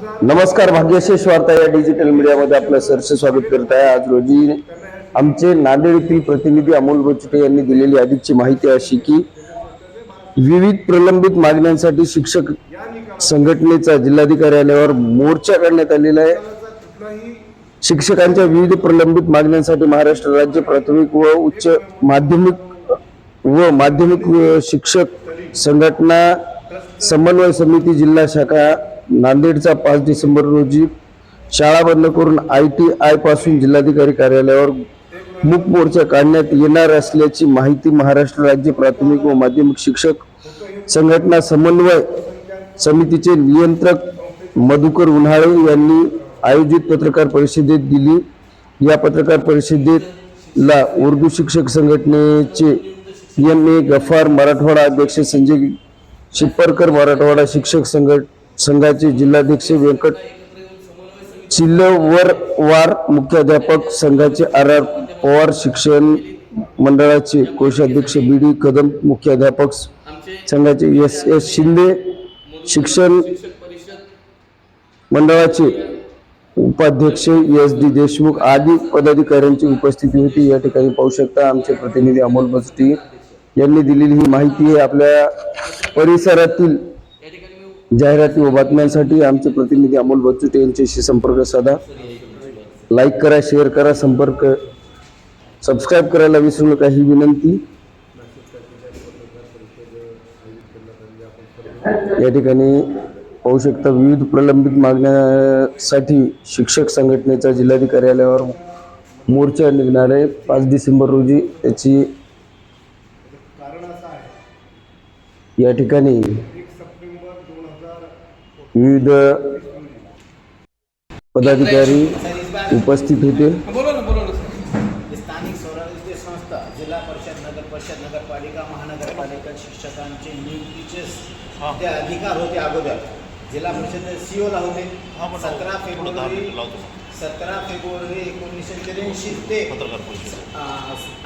नमस्कार भाग्यशेष वार्ता या डिजिटल मीडियामध्ये आपलं सरसे स्वागत करत आहे. आज रोजी आमचे नांदेड येथील प्रतिनिधी अमोल बोचटे यांनी दिलेली अधिकची माहिती अशी की विविध प्रलंबित मागण्यांसाठी शिक्षक संघटनेचा जिल्हाधिकार्यालयावर मोर्चा काढण्यात आलेला आहे. शिक्षकांच्या विविध प्रलंबित मागण्यांसाठी महाराष्ट्र राज्य प्राथमिक व उच्च माध्यमिक व माध्यमिक शिक्षक संघटना समन्वय समिती जिल्हा शाखा नांदेडचा पाच डिसेंबर रोजी शाळा बंद करून आय टी आयपासून जिल्हाधिकारी कार्यालयावर मूक मोर्चा काढण्यात येणार असल्याची माहिती महाराष्ट्र राज्य प्राथमिक व माध्यमिक शिक्षक संघटना समन्वय समितीचे नियंत्रक मधुकर उन्हाळे यांनी आयोजित पत्रकार परिषदेत दिली. या पत्रकार परिषदेला उर्दू शिक्षक संघटनेचे एम ए गफार मराठवाडा अध्यक्ष संजय शिप्परकर मराठवाडा शिक्षक संघट संघाचे जिल्हाध्यक्ष व्यंकट चिल्लवरवार मुख्याध्यापक संघाचे आर आर पवार शिक्षण मंडळाचे कोषाध्यक्ष बी डी कदम मुख्याध्यापक संघाचे एस एस शिंदे शिक्षण मंडळाचे उपाध्यक्ष एस डी देशमुख आदी पदाधिकाऱ्यांची उपस्थिती होती. या ठिकाणी पाहू शकता आमचे प्रतिनिधी अमोल बसटी यांनी दिलेली ही माहिती आहे. आपल्या परिसरातील जाहिराती व बातम्यांसाठी आमचे प्रतिनिधी अमोल बच्चुटे यांच्याशी संपर्क साधा. लाईक करा शेअर करा संपर्क. सबस्क्राईब करायला विसरू नका ही विनंती. या ठिकाणी पाहू शकता विविध प्रलंबित मागण्यासाठी शिक्षक संघटनेचा जिल्हाधिकार्यालयावर मोर्चा निघणार आहे. पाच डिसेंबर रोजी त्याची या ठिकाणी विविध पदाधिकारी उपस्थित होते. स्थानिक स्वराज्य संस्था जिल्हा परिषद नगर परिषद नगरपालिका महानगरपालिका शिक्षकांचे नियुक्तीचे अधिकार होते अगोदर. जिल्हा परिषद सीओला होते. सतरा फेब्रुवारी सतरा फेब्रुवारी एकोणीसशे त्र्याऐंशी ते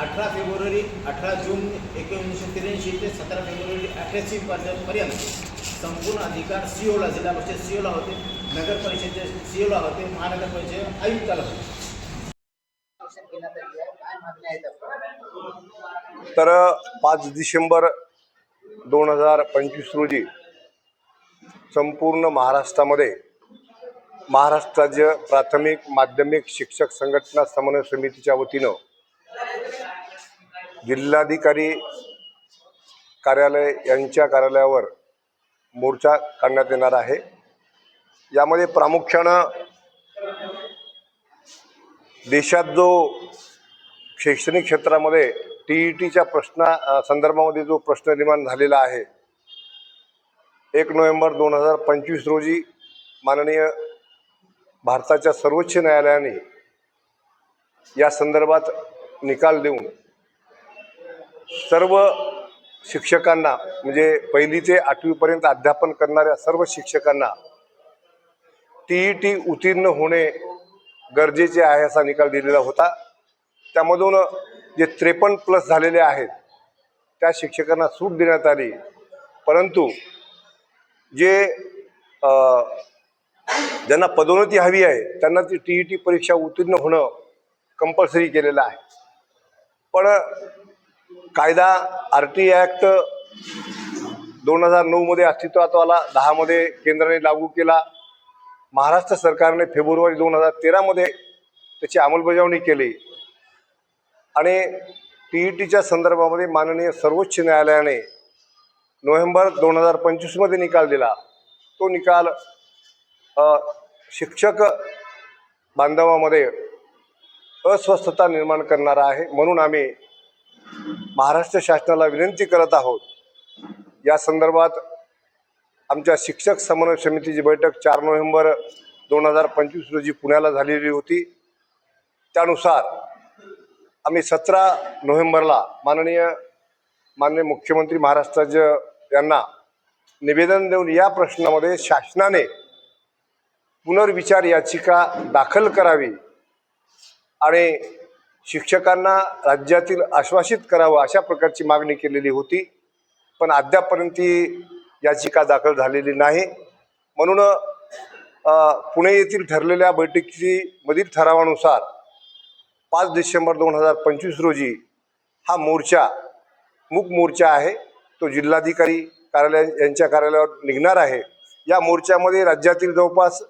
अठरा फेब्रुवारी अठरा जून एकोणीसशे त्र्याऐंशी ते सतरा फेब्रुवारी अठ्याऐंशी पर्यंत. संपूर्ण अधिकार सीओला जिल्हा परिषद सीओला होते नगर परिषदेचे सीओला होते महानगर परिषद आयुक्ताला होते. तर पाच डिसेंबर दोन हजार पंचवीस रोजी संपूर्ण महाराष्ट्रामध्ये महाराष्ट्र राज्य प्राथमिक माध्यमिक शिक्षक संघटना समन्वय समितीच्या वतीनं जिल्हाधिकारी कार्यालय यांच्या कार्यालयावर मोर्चा काढण्यात येणार आहे. यामध्ये प्रामुख्यानं देशात जो शैक्षणिक क्षेत्रामध्ये टी ई टीच्या प्रश्ना संदर्भामध्ये जो प्रश्न निर्माण झालेला आहे एक नोव्हेंबर दोन हजार पंचवीस रोजी माननीय भारताच्या सर्वोच्च न्यायालयाने या संदर्भात निकाल देऊन सर्व शिक्षकांना म्हणजे पहिली ते आठवीपर्यंत अध्यापन करणाऱ्या सर्व शिक्षकांना टी ई टी उत्तीर्ण होणे गरजेचे आहे असा निकाल दिलेला होता. त्यामधून जे त्रेपन्न प्लस झालेले आहेत त्या शिक्षकांना सूट देण्यात आली. परंतु जे ज्यांना पदोन्नती हवी आहे त्यांना ती टी ई टी परीक्षा उत्तीर्ण होणं कंपल्सरी केलेलं आहे. पण कायदा आर टी ॲक्ट दोन हजार नऊमध्ये अस्तित्वात आला दहामध्ये केंद्राने लागू केला. महाराष्ट्र सरकारने फेब्रुवारी दोन हजार तेरामध्ये त्याची अंमलबजावणी केली. आणि टी ई टीच्या संदर्भामध्ये माननीय सर्वोच्च न्यायालयाने नोव्हेंबर दोन हजार पंचवीसमध्ये निकाल दिला. तो निकाल शिक्षक बांधवामध्ये अस्वस्थता निर्माण करणारा आहे म्हणून आम्ही महाराष्ट्र शासनाला विनंती करत आहोत. या संदर्भात आमच्या शिक्षक समन्वय समितीची बैठक चार नोव्हेंबर दोन हजार पंचवीस रोजी पुण्याला झालेली होती. त्यानुसार आम्ही सतरा नोव्हेंबरला माननीय माननीय मुख्यमंत्री महाराष्ट्राचे यांना निवेदन देऊन या प्रश्नामध्ये शासनाने पुनर्विचार याचिका दाखल करावी आणि शिक्षकांना राज्यातील आश्वासित करावं अशा प्रकारची मागणी केलेली होती. पण अद्यापर्यंत ती याचिका दाखल झालेली नाही. म्हणून पुणे येथील ठरलेल्या बैठकीमधील ठरावानुसार पाच डिसेंबर दोन हजार पंचवीस रोजी हा मोर्चा मूक मोर्चा आहे. तो जिल्हाधिकारी कार्यालय यांच्या कार्यालयावर निघणार आहे. या मोर्चामध्ये राज्यातील जवळपास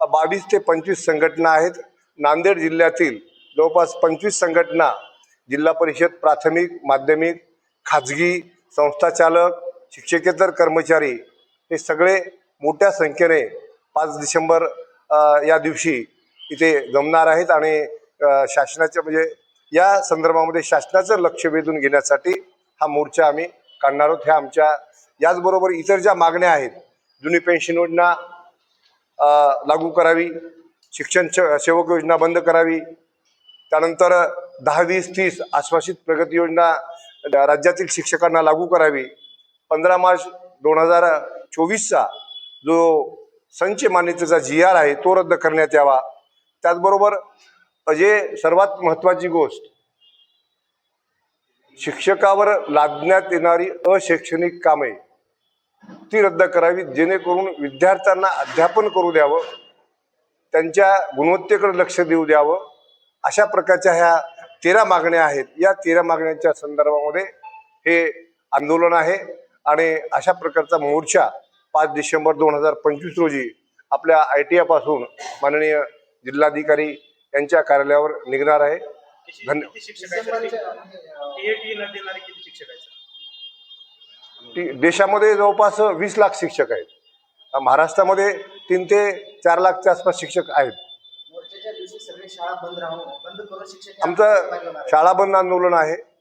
बावीस ते पंचवीस संघटना आहेत. नांदेड जिल्ह्यातील जवळपास पंचवीस संघटना जिल्हा परिषद प्राथमिक माध्यमिक खाजगी संस्थाचालक शिक्षकेतर कर्मचारी हे सगळे मोठ्या संख्येने पाच डिसेंबर या दिवशी इथे जमणार आहेत आणि शासनाच्या म्हणजे या संदर्भामध्ये शासनाचं लक्ष वेधून घेण्यासाठी हा मोर्चा आम्ही काढणार आहोत. ह्या आमच्या याचबरोबर इतर ज्या मागण्या आहेत जुनी पेन्शन योजना लागू करावी शिक्षण सेवक योजना बंद करावी त्यानंतर दहा वीस तीस आश्वासित प्रगती योजना राज्यातील शिक्षकांना लागू करावी. पंधरा मार्च दोन हजार चोवीसचा जो संच मान्यतेचा जी आर आहे तो रद्द करण्यात यावा. त्याचबरोबर जे सर्वात महत्त्वाची गोष्ट शिक्षकावर लादण्यात येणारी अशैक्षणिक कामे ती रद्द करावी जेणेकरून विद्यार्थ्यांना अध्यापन करू द्यावं त्यांच्या गुणवत्तेकडे लक्ष देऊ द्यावं अशा प्रकारच्या ह्या तेरा मागण्या आहेत. या तेरा मागण्यांच्या संदर्भामध्ये हे आंदोलन आहे आणि अशा प्रकारचा मोर्चा पाच डिसेंबर दोन हजार पंचवीस रोजी आपल्या आय टी पासून माननीय जिल्हाधिकारी यांच्या कार्यालयावर निघणार आहे. धन्य ती- देशामध्ये जवळपास वीस लाख शिक्षक आहेत. महाराष्ट्रामध्ये तीन ते चार लाखच्या आसपास शिक्षक आहेत. दिवशी सगळे शाळा बंद राहून बंद करून शिक्षक आमचं शाळा बंद आंदोलन आहे.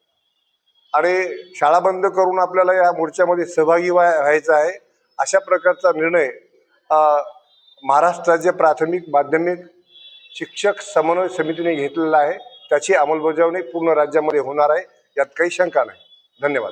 आणि शाळा बंद करून आपल्याला या मोर्चामध्ये सहभागी व्हाय- व्हायचं आहे. अशा प्रकारचा निर्णय महाराष्ट्र राज्य प्राथमिक माध्यमिक शिक्षक समन्वय समितीने घेतलेला आहे. त्याची अंमलबजावणी पूर्ण राज्यामध्ये होणार आहे. यात काही शंका नाही. धन्यवाद.